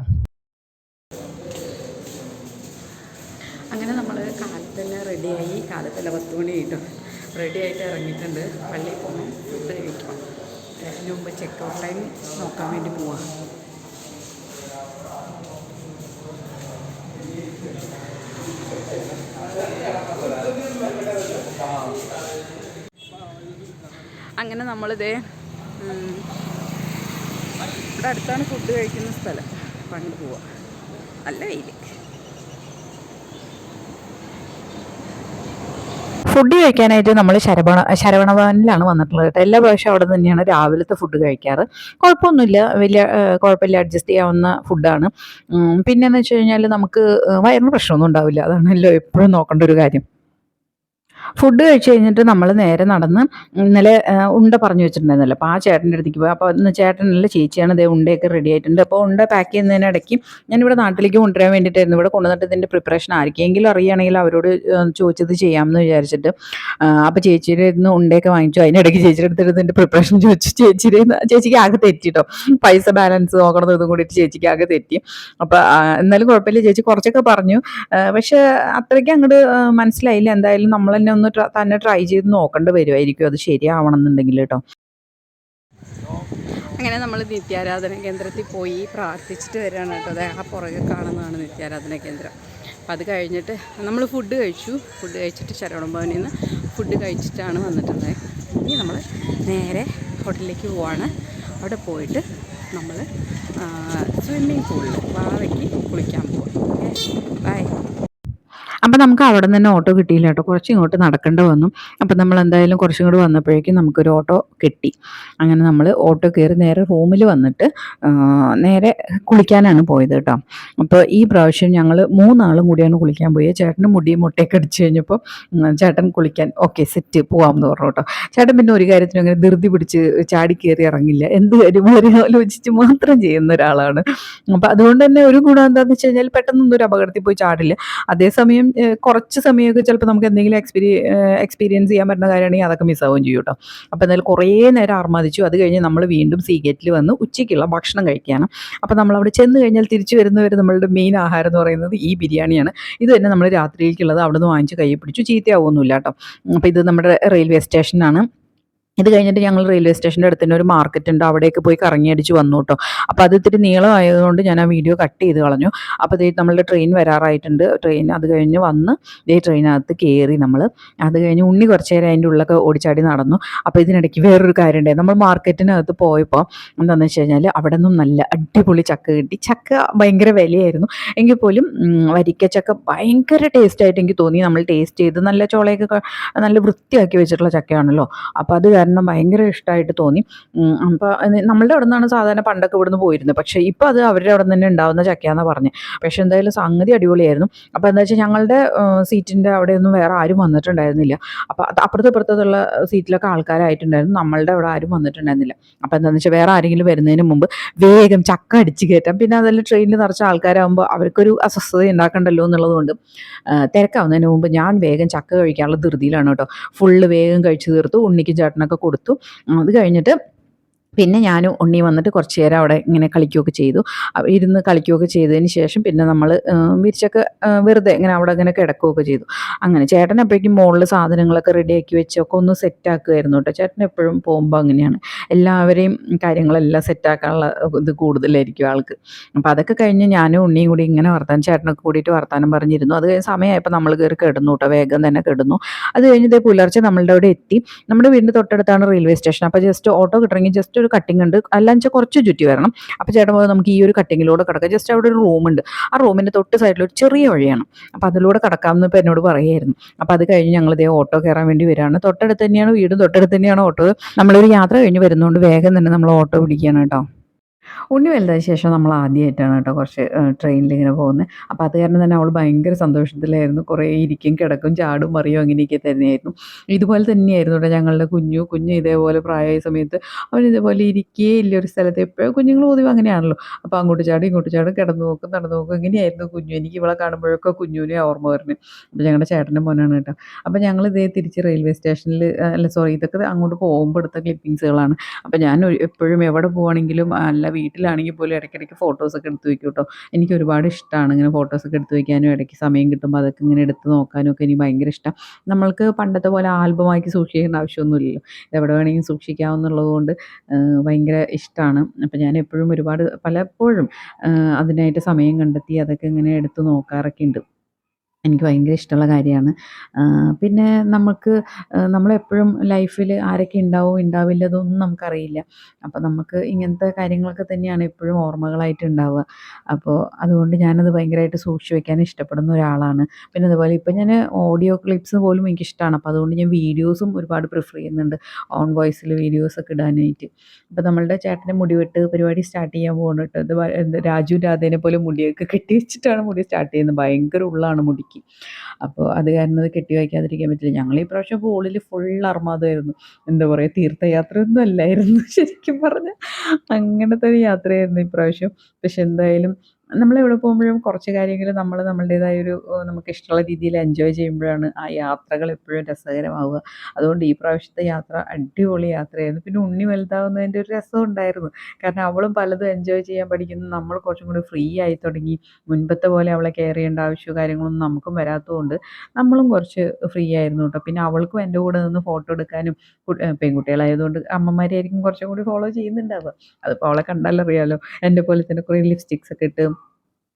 അങ്ങനെ നമ്മൾ കാലത്തെല്ലാം റെഡിയായി കാലത്തെല്ലാം പത്ത് മണി കിട്ടും റെഡി ആയിട്ട് ഇറങ്ങിയിട്ടുണ്ട് പള്ളിയിൽ പോകണം ഫുഡ് കഴിക്കണം അതിന് മുമ്പ് ചെക്ക് ഔട്ട് ടൈം നോക്കാൻ വേണ്ടി പോവാം. അങ്ങനെ നമ്മളിതേ ഇവിടെ അടുത്താണ് ഫുഡ് കഴിക്കുന്ന സ്ഥലം. അങ്ങോട്ട് പോവാം. നല്ല വെയിൽ ഫുഡ് കഴിക്കാനായിട്ട് നമ്മൾ ശരവണ ശരവണഭവനിലാണ് വന്നിട്ടുള്ളത് കേട്ടോ. എല്ലാ പ്രാവശ്യവും അവിടെ തന്നെയാണ് രാവിലത്തെ ഫുഡ് കഴിക്കാറ്. കുഴപ്പമൊന്നുമില്ല. വലിയ കുഴപ്പമില്ല. അഡ്ജസ്റ്റ് ചെയ്യാവുന്ന ഫുഡാണ് പിന്നെന്ന് വെച്ച് കഴിഞ്ഞാൽ നമുക്ക് വയറിന് പ്രശ്നമൊന്നും ഉണ്ടാവില്ല. അതാണല്ലോ എപ്പോഴും നോക്കേണ്ട ഒരു കാര്യം. ഫുഡ് കഴിച്ച് കഴിഞ്ഞിട്ട് നമ്മൾ നേരെ നടന്ന് ഇന്നലെ ഉണ്ട പറഞ്ഞു വെച്ചിട്ടുണ്ടായിരുന്നല്ലോ. അപ്പോൾ ആ ചേട്ടന്റെ അടുത്തേക്ക് പോയി. അപ്പോൾ ഇന്ന് ചേട്ടനല്ല ചേച്ചിയാണ്. ഇതേ ഉണ്ടയൊക്കെ റെഡി ആയിട്ടുണ്ട്. അപ്പോൾ ഉണ്ട പാക്ക് ചെയ്യുന്നതിനിടയ്ക്ക് ഞാനിവിടെ നാട്ടിലേക്ക് കൊണ്ടുവരാൻ വേണ്ടിയിട്ടായിരുന്നു. ഇവിടെ കൊണ്ടുവന്നിട്ട് ഇതിന്റെ പ്രിപ്പറേഷൻ ആർക്കെങ്കിലും അറിയുകയാണെങ്കിൽ അവരോട് ചോദിച്ചത് ചെയ്യാമെന്ന് വിചാരിച്ചിട്ട് അപ്പോൾ ചേച്ചിയുടെ ഇന്ന് ഉണ്ടയൊക്കെ വാങ്ങിച്ചു. അതിനിടയ്ക്ക് ചേച്ചിയുടെ അടുത്തിരുന്ന് ഇതിന്റെ പ്രിപ്പറേഷൻ ചോദിച്ചു. ചേച്ചിയുടെ ചേച്ചിക്ക് ആകെ തെറ്റിട്ടോ പൈസ ബാലൻസ് നോക്കണം ഇതും കൂടിയിട്ട് ചേച്ചിക്ക് ആകെ തെറ്റി. അപ്പോൾ എന്നാലും കുഴപ്പമില്ല. ചേച്ചി കുറച്ചൊക്കെ പറഞ്ഞു. പക്ഷേ അത്രയ്ക്ക് അങ്ങോട്ട് മനസ്സിലായില്ല. എന്തായാലും നമ്മൾ തന്നെ ഒന്ന് തന്നെ ട്രൈ ചെയ്ത് നോക്കേണ്ടി വരുമായിരിക്കും അത് ശരിയാവണം എന്നുണ്ടെങ്കിൽ കേട്ടോ. അങ്ങനെ നമ്മൾ നിത്യാരാധന കേന്ദ്രത്തിൽ പോയി പ്രാർത്ഥിച്ചിട്ട് വരികയാണ് കേട്ടോ. അതെ ആ പുറകെ കാണുന്നതാണ് നിത്യാരാധന കേന്ദ്രം. അപ്പോൾ അത് കഴിഞ്ഞിട്ട് നമ്മൾ ഫുഡ് കഴിച്ചു. ഫുഡ് കഴിച്ചിട്ട് ശരവണ ഭവനിൽ നിന്ന് ഫുഡ് കഴിച്ചിട്ടാണ് വന്നിട്ടുള്ളത്. ഇനി നമ്മൾ നേരെ ഹോട്ടലിലേക്ക് പോവാണ്. അവിടെ പോയിട്ട് നമ്മൾ സ്വിമ്മിങ് പൂളിൽ വാവയ്ക്ക് കുളിക്കാൻ പോകും ബൈ അപ്പം നമുക്ക് അവിടെ നിന്ന് തന്നെ ഓട്ടോ കിട്ടിയില്ല കേട്ടോ. കുറച്ച് ഇങ്ങോട്ട് നടക്കേണ്ടി വന്നു. അപ്പം നമ്മൾ എന്തായാലും കുറച്ചും കൂടി വന്നപ്പോഴേക്കും നമുക്കൊരു ഓട്ടോ കിട്ടി. അങ്ങനെ നമ്മൾ ഓട്ടോ കയറി നേരെ റൂമിൽ വന്നിട്ട് നേരെ കുളിക്കാനാണ് പോയത് കേട്ടോ. അപ്പോൾ ഈ പ്രാവശ്യം ഞങ്ങൾ മൂന്നാളും കൂടിയാണ് കുളിക്കാൻ പോയത്. ചേട്ടന് മുടി മുട്ടയൊക്കെ അടിച്ച് കഴിഞ്ഞപ്പോൾ ചേട്ടൻ കുളിക്കാൻ ഓക്കെ സെറ്റ് പോവാമെന്ന് പറഞ്ഞു കേട്ടോ. ചേട്ടൻ പിന്നെ ഒരു കാര്യത്തിനും അങ്ങനെ ധൃതി പിടിച്ച് ചാടി കയറി ഇറങ്ങില്ല. എന്ത് കാര്യം ആലോചിച്ച് മാത്രം ചെയ്യുന്ന ഒരാളാണ്. അപ്പം അതുകൊണ്ട് തന്നെ ഒരു ഗുണം എന്താണെന്ന് വെച്ച് കഴിഞ്ഞാൽ പെട്ടെന്നൊന്നും ഒരു അപകടത്തിൽ പോയി ചാടില്ല. അതേസമയം കുറച്ച് സമയമൊക്കെ ചിലപ്പോൾ നമുക്ക് എന്തെങ്കിലും എക്സ്പീരി എക്സ്പീരിയൻസ് ചെയ്യാൻ പറ്റുന്ന കാര്യമാണെങ്കിൽ അതൊക്കെ മിസ്സാവുകയും ചെയ്യും കേട്ടോ അപ്പോൾ എന്തായാലും കുറേ നേരം ആർമാദിച്ചു. അത് കഴിഞ്ഞ് നമ്മൾ വീണ്ടും സീ ഗേറ്റിൽ വന്ന് ഉച്ചയ്ക്കുള്ള ഭക്ഷണം കഴിക്കുകയാണ്. അപ്പോൾ നമ്മൾ അവിടെ ചെന്ന് കഴിഞ്ഞാൽ തിരിച്ചു വരുന്നവർ നമ്മളുടെ മെയിൻ ആഹാരം എന്ന് പറയുന്നത് ഈ ബിരിയാണിയാണ്. ഇത് തന്നെ നമ്മൾ രാത്രിയിലേക്കുള്ളത് അവിടെ നിന്ന് വാങ്ങിച്ച് കൈ പിടിച്ചു ചീത്തയാവുമൊന്നുമില്ല കേട്ടോ അപ്പോൾ ഇത് നമ്മുടെ റെയിൽവേ സ്റ്റേഷനാണ് ഇത് കഴിഞ്ഞിട്ട് ഞങ്ങൾ റെയിൽവേ സ്റ്റേഷന്റെ അടുത്ത് തന്നെ ഒരു മാർക്കറ്റ് ഉണ്ട്. അവിടേക്ക് പോയി കറങ്ങി അടിച്ച് വന്നു കേട്ടോ. അപ്പോൾ അത് ഇത്തിരി നീളമായതുകൊണ്ട് ഞാൻ ആ വീഡിയോ കട്ട് ചെയ്ത് കളഞ്ഞു. അപ്പോൾ ദേ നമ്മളുടെ ട്രെയിൻ വരാറായിട്ടുണ്ട്. ട്രെയിൻ അത് കഴിഞ്ഞ് വന്ന് ദേ ട്രെയിനകത്ത് കയറി നമ്മൾ അത് കഴിഞ്ഞ് ഉണ്ണി കുറച്ച് നേരം അതിന്റെ ഉള്ളൊക്കെ ഓടിച്ചാടി നടന്നു. അപ്പോൾ ഇതിനിടയ്ക്ക് വേറൊരു കാര്യം ഉണ്ടായി നമ്മൾ മാർക്കറ്റിനകത്ത് പോയപ്പോൾ എന്താണെന്ന് വെച്ച് കഴിഞ്ഞാൽ അവിടെ നിന്നും നല്ല അടിപൊളി ചക്ക കിട്ടി. ചക്ക ഭയങ്കര വിലയായിരുന്നു. എങ്കിൽ പോലും വരിക്ക വരിക്കച്ചക്ക ഭയങ്കര ടേസ്റ്റ് ആയിട്ട് എനിക്ക് തോന്നി. നമ്മൾ ടേസ്റ്റ് ചെയ്ത് നല്ല ചോളയൊക്കെ നല്ല വൃത്തിയാക്കി വെച്ചിട്ടുള്ള ചക്കയാണല്ലോ. അപ്പോൾ അത് കാരണം ഭയങ്കര ഇഷ്ടമായിട്ട് തോന്നി. അപ്പോൾ നമ്മളുടെ അവിടെ നിന്നാണ് സാധാരണ പണ്ടൊക്കെ ഇവിടുന്ന് പോയിരുന്നത്. പക്ഷേ ഇപ്പോൾ അത് അവരുടെ അവിടെ തന്നെ ഉണ്ടാവുന്ന ചക്കയാണെന്ന് പറഞ്ഞത് പക്ഷേ എന്തായാലും സംഗതി അടിപൊളിയായിരുന്നു. അപ്പോൾ എന്താ വെച്ചാൽ ഞങ്ങളുടെ സീറ്റിന്റെ അവിടെയൊന്നും വേറെ ആരും വന്നിട്ടുണ്ടായിരുന്നില്ല. അപ്പോൾ അപ്പുറത്ത് ഇപ്പുറത്തുള്ള സീറ്റിലൊക്കെ ആൾക്കാരായിട്ടുണ്ടായിരുന്നു. നമ്മളുടെ അവിടെ ആരും വന്നിട്ടുണ്ടായിരുന്നില്ല. അപ്പോൾ എന്താണെന്ന് വെച്ചാൽ വേറെ ആരെങ്കിലും വരുന്നതിന് മുമ്പ് വേഗം ചക്ക അടിച്ച് കയറ്റാം. പിന്നെ അതെല്ലാം ട്രെയിനിൽ നിറച്ച ആൾക്കാരാകുമ്പോൾ അവർക്കൊരു അസ്വസ്ഥത ഉണ്ടാക്കണ്ടല്ലോ എന്നുള്ളതുകൊണ്ട് തിരക്കാവുന്നതിന് മുമ്പ് ഞാൻ വേഗം ചക്ക കഴിക്കാനുള്ള ധൃതിയിലാണ് കേട്ടോ. ഫുള്ള് വേഗം കഴിച്ചു തീർത്തു. ഉണ്ണിക്കും ചേട്ടനൊക്കെ കൊടുത്തു. അത് കഴിഞ്ഞിട്ട് പിന്നെ ഞാൻ ഉണ്ണി വന്നിട്ട് കുറച്ച് നേരം അവിടെ ഇങ്ങനെ കളിക്കുകയൊക്കെ ചെയ്തു. ഇരുന്ന് കളിക്കുകയൊക്കെ ചെയ്തതിന് ശേഷം പിന്നെ നമ്മൾ വിരിച്ചൊക്കെ വെറുതെ ഇങ്ങനെ അവിടെ ഇങ്ങനെ കിടക്കുകയൊക്കെ ചെയ്തു. അങ്ങനെ ചേട്ടൻ അപ്പോഴേക്കും മുകളിൽ സാധനങ്ങളൊക്കെ റെഡിയാക്കി വെച്ചൊക്കെ ഒന്ന് സെറ്റാക്കുമായിരുന്നു കേട്ടോ. ചേട്ടൻ എപ്പോഴും പോകുമ്പോൾ അങ്ങനെയാണ്. എല്ലാവരെയും കാര്യങ്ങളെല്ലാം സെറ്റാക്കാനുള്ള ഇത് കൂടുതലായിരിക്കും ആൾക്ക്. അപ്പോൾ അതൊക്കെ കഴിഞ്ഞ് ഞാനും ഉണ്ണിയും കൂടി ഇങ്ങനെ വർത്താനം ചേട്ടനൊക്കെ കൂടിയിട്ട് വർത്താനം പറഞ്ഞിരുന്നു. അത് കഴിഞ്ഞ് സമയമായപ്പോൾ നമ്മൾ കയറി കിടന്നു കേട്ടോ. വേഗം തന്നെ കിടന്നു. അത് കഴിഞ്ഞ് പുലർച്ചെ നമ്മളുടെ അവിടെ എത്തി. നമ്മുടെ വീടിന്റെ തൊട്ടടുത്താണ് റെയിൽവേ സ്റ്റേഷൻ അപ്പോൾ ജസ്റ്റ് ഓട്ടോ കിട്ടണമെങ്കിൽ ജസ്റ്റ് ഒരു കട്ടിംഗ് ഉണ്ട്. അല്ലാന്ന് വെച്ചാൽ കുറച്ച് ചുറ്റി വരണം. അപ്പോൾ ചേട്ടൻ പോയി നമുക്ക് ഈ ഒരു കട്ടിങ്ങിലൂടെ കിടക്കാം. ജസ്റ്റ് അവിടെ ഒരു റൂമുണ്ട് ആ റൂമിന്റെ തൊട്ട് സൈഡിൽ ഒരു ചെറിയ വഴിയാണ്. അപ്പോൾ അതിലൂടെ കിടക്കാമെന്ന് ഇപ്പോൾ എന്നോട് പറയുമായിരുന്നു അപ്പോൾ അത് കഴിഞ്ഞ് ഞങ്ങൾ ഇതേ ഓട്ടോ കയറാൻ വേണ്ടി വരികയാണ് തൊട്ടടുത്ത് തന്നെയാണ് വീടും. തൊട്ടടുത്ത് തന്നെയാണ് ഓട്ടോ നമ്മളൊരു യാത്ര കഴിഞ്ഞ് വരുന്നതുകൊണ്ട് വേഗം തന്നെ നമ്മൾ ഓട്ടോ പിടിക്കുകയാണ് കേട്ടോ. ഉണ്ണി വലുതായ ശേഷം നമ്മൾ ആദ്യമായിട്ടാണ് കേട്ടോ കുറച്ച് ട്രെയിനിൽ ഇങ്ങനെ പോകുന്നത് അപ്പോൾ അത് കാരണം തന്നെ അവൾ ഭയങ്കര സന്തോഷത്തിലായിരുന്നു. കുറേ ഇരിക്കും കിടക്കും ചാടും മറിയും അങ്ങനെയൊക്കെ തന്നെയായിരുന്നു. ഇതുപോലെ തന്നെയായിരുന്നു കേട്ടോ ഞങ്ങളുടെ കുഞ്ഞു. കുഞ്ഞ് ഇതേപോലെ പ്രായമായ സമയത്ത് അവൻ ഇതേപോലെ ഇരിക്കേ ഇല്ല ഒരു സ്ഥലത്ത്. എപ്പോഴും കുഞ്ഞുങ്ങൾ പൊതുവെ അങ്ങനെയാണല്ലോ. അപ്പോൾ അങ്ങോട്ട് ചാടും ഇങ്ങോട്ട് ചാടും കിടന്നു നോക്കും നടന്നു നോക്കും. ഇങ്ങനെയായിരുന്നു കുഞ്ഞു. എനിക്ക് ഇവളെ കാണുമ്പോഴൊക്കെ കുഞ്ഞുവിനെ ഓർമ്മ വരുന്നത് അപ്പോൾ ഞങ്ങളുടെ ചേട്ടന്റെ മോനാണ് കേട്ടോ. അപ്പോൾ ഞങ്ങൾ ഇതേ തിരിച്ച് റെയിൽവേ സ്റ്റേഷനിൽ അല്ല സോറി ഇതൊക്കെ അങ്ങോട്ട് പോകുമ്പോൾ എടുത്ത ക്ലിപ്പിങ്സുകളാണ് അപ്പോൾ ഞാൻ എപ്പോഴും എവിടെ പോവാണെങ്കിലും അല്ല വീട്ടിലാണെങ്കിൽ പോലും ഇടയ്ക്കിടയ്ക്ക് ഫോട്ടോസൊക്കെ എടുത്ത് വെക്കും കേട്ടോ എനിക്ക് ഒരുപാട് ഇഷ്ടമാണ് ഇങ്ങനെ ഫോട്ടോസൊക്കെ എടുത്ത് വെക്കാനും ഇടയ്ക്ക് സമയം കിട്ടുമ്പോൾ അതൊക്കെ ഇങ്ങനെ എടുത്ത് നോക്കാനും ഒക്കെ എനിക്ക് ഭയങ്കര ഇഷ്ടം. നമ്മൾക്ക് പണ്ടത്തെ പോലെ ആൽബമാക്കി സൂക്ഷിക്കേണ്ട ആവശ്യമൊന്നുമില്ലല്ലോ. എവിടെ വേണമെങ്കിലും സൂക്ഷിക്കാവുന്നുള്ളത് കൊണ്ട് ഭയങ്കര ഇഷ്ടമാണ് അപ്പം ഞാൻ എപ്പോഴും ഒരുപാട് പലപ്പോഴും അതിനായിട്ട് സമയം കണ്ടെത്തി അതൊക്കെ ഇങ്ങനെ എടുത്ത് നോക്കാറൊക്കെ ഉണ്ട്. എനിക്ക് ഭയങ്കര ഇഷ്ടമുള്ള കാര്യമാണ്. പിന്നെ നമുക്ക് നമ്മളെപ്പോഴും ലൈഫിൽ ആരൊക്കെ ഉണ്ടാവും ഉണ്ടാവില്ല അതൊന്നും നമുക്കറിയില്ല. അപ്പോൾ നമുക്ക് ഇങ്ങനത്തെ കാര്യങ്ങളൊക്കെ തന്നെയാണ് എപ്പോഴും ഓർമ്മകളായിട്ട് ഉണ്ടാവുക. അപ്പോൾ അതുകൊണ്ട് ഞാനത് ഭയങ്കരമായിട്ട് സൂക്ഷിച്ച് വെക്കാൻ ഇഷ്ടപ്പെടുന്ന ഒരാളാണ്. പിന്നെ അതുപോലെ ഇപ്പം ഞാൻ ഓഡിയോ ക്ലിപ്സ് പോലും എനിക്കിഷ്ടമാണ്. അപ്പോൾ അതുകൊണ്ട് ഞാൻ വീഡിയോസും ഒരുപാട് പ്രിഫർ ചെയ്യുന്നുണ്ട്. ഓൺ വോയിസിൽ വീഡിയോസൊക്കെ ഇടാനായിട്ട്. അപ്പോൾ നമ്മളുടെ ചേട്ടന്റെ മുടിവെട്ട് പരിപാടി സ്റ്റാർട്ട് ചെയ്യാൻ പോകുന്നുണ്ട് രാജു രാധേനെ പോലെ മുടിയൊക്കെ കെട്ടി വെച്ചിട്ടാണ് മുടി സ്റ്റാർട്ട് ചെയ്യുന്നത്. ഭയങ്കര ഉള്ളാണ് മുടിക്ക് അപ്പോൾ അത് കാരണം അത് കെട്ടി വയ്ക്കാതിരിക്കാൻ പറ്റില്ല. ഞങ്ങൾ ഈ പ്രാവശ്യം പോളിൽ ഫുൾ അർമാദമായിരുന്നു എന്താ പറയുക തീർത്ഥയാത്രയൊന്നും അല്ലായിരുന്നു ശരിക്കും പറഞ്ഞാൽ അങ്ങനത്തെ ഒരു യാത്രയായിരുന്നു ഇപ്രാവശ്യം പക്ഷെ എന്തായാലും നമ്മളെവിടെ പോകുമ്പോഴും കുറച്ച് കാര്യങ്ങൾ നമ്മൾ നമ്മളുടേതായ ഒരു നമുക്ക് ഇഷ്ടമുള്ള രീതിയിൽ എൻജോയ് ചെയ്യുമ്പോഴാണ് ആ യാത്രകൾ എപ്പോഴും രസകരമാവുക. അതുകൊണ്ട് ഈ പ്രാവശ്യത്തെ യാത്ര അടിപൊളി യാത്രയായിരുന്നു. പിന്നെ ഉണ്ണി വലുതാവുന്നതിന്റെ ഒരു രസം ഉണ്ടായിരുന്നു. കാരണം അവളും പലതും എൻജോയ് ചെയ്യാൻ പഠിക്കുന്നു. നമ്മൾ കുറച്ചും കൂടി ഫ്രീ ആയി തുടങ്ങി. മുൻപത്തെ പോലെ അവളെ കെയർ ചെയ്യേണ്ട ആവശ്യമോ കാര്യങ്ങളൊന്നും നമുക്കും വരാത്തതുകൊണ്ട് നമ്മളും കുറച്ച് ഫ്രീ ആയിരുന്നു കേട്ടോ. പിന്നെ അവൾക്കും എന്റെ കൂടെ നിന്ന് ഫോട്ടോ എടുക്കാനും പെൺകുട്ടികളായതുകൊണ്ട് അമ്മമാരെയായിരിക്കും കുറച്ചും കൂടി ഫോളോ ചെയ്യുന്നുണ്ടാവുക. അതിപ്പോൾ അവളെ കണ്ടാലറിയാലോ. എന്റെ പോലെ തന്നെ കുറേ ലിപ്സ്റ്റിക്സ് ഒക്കെ ഇട്ട്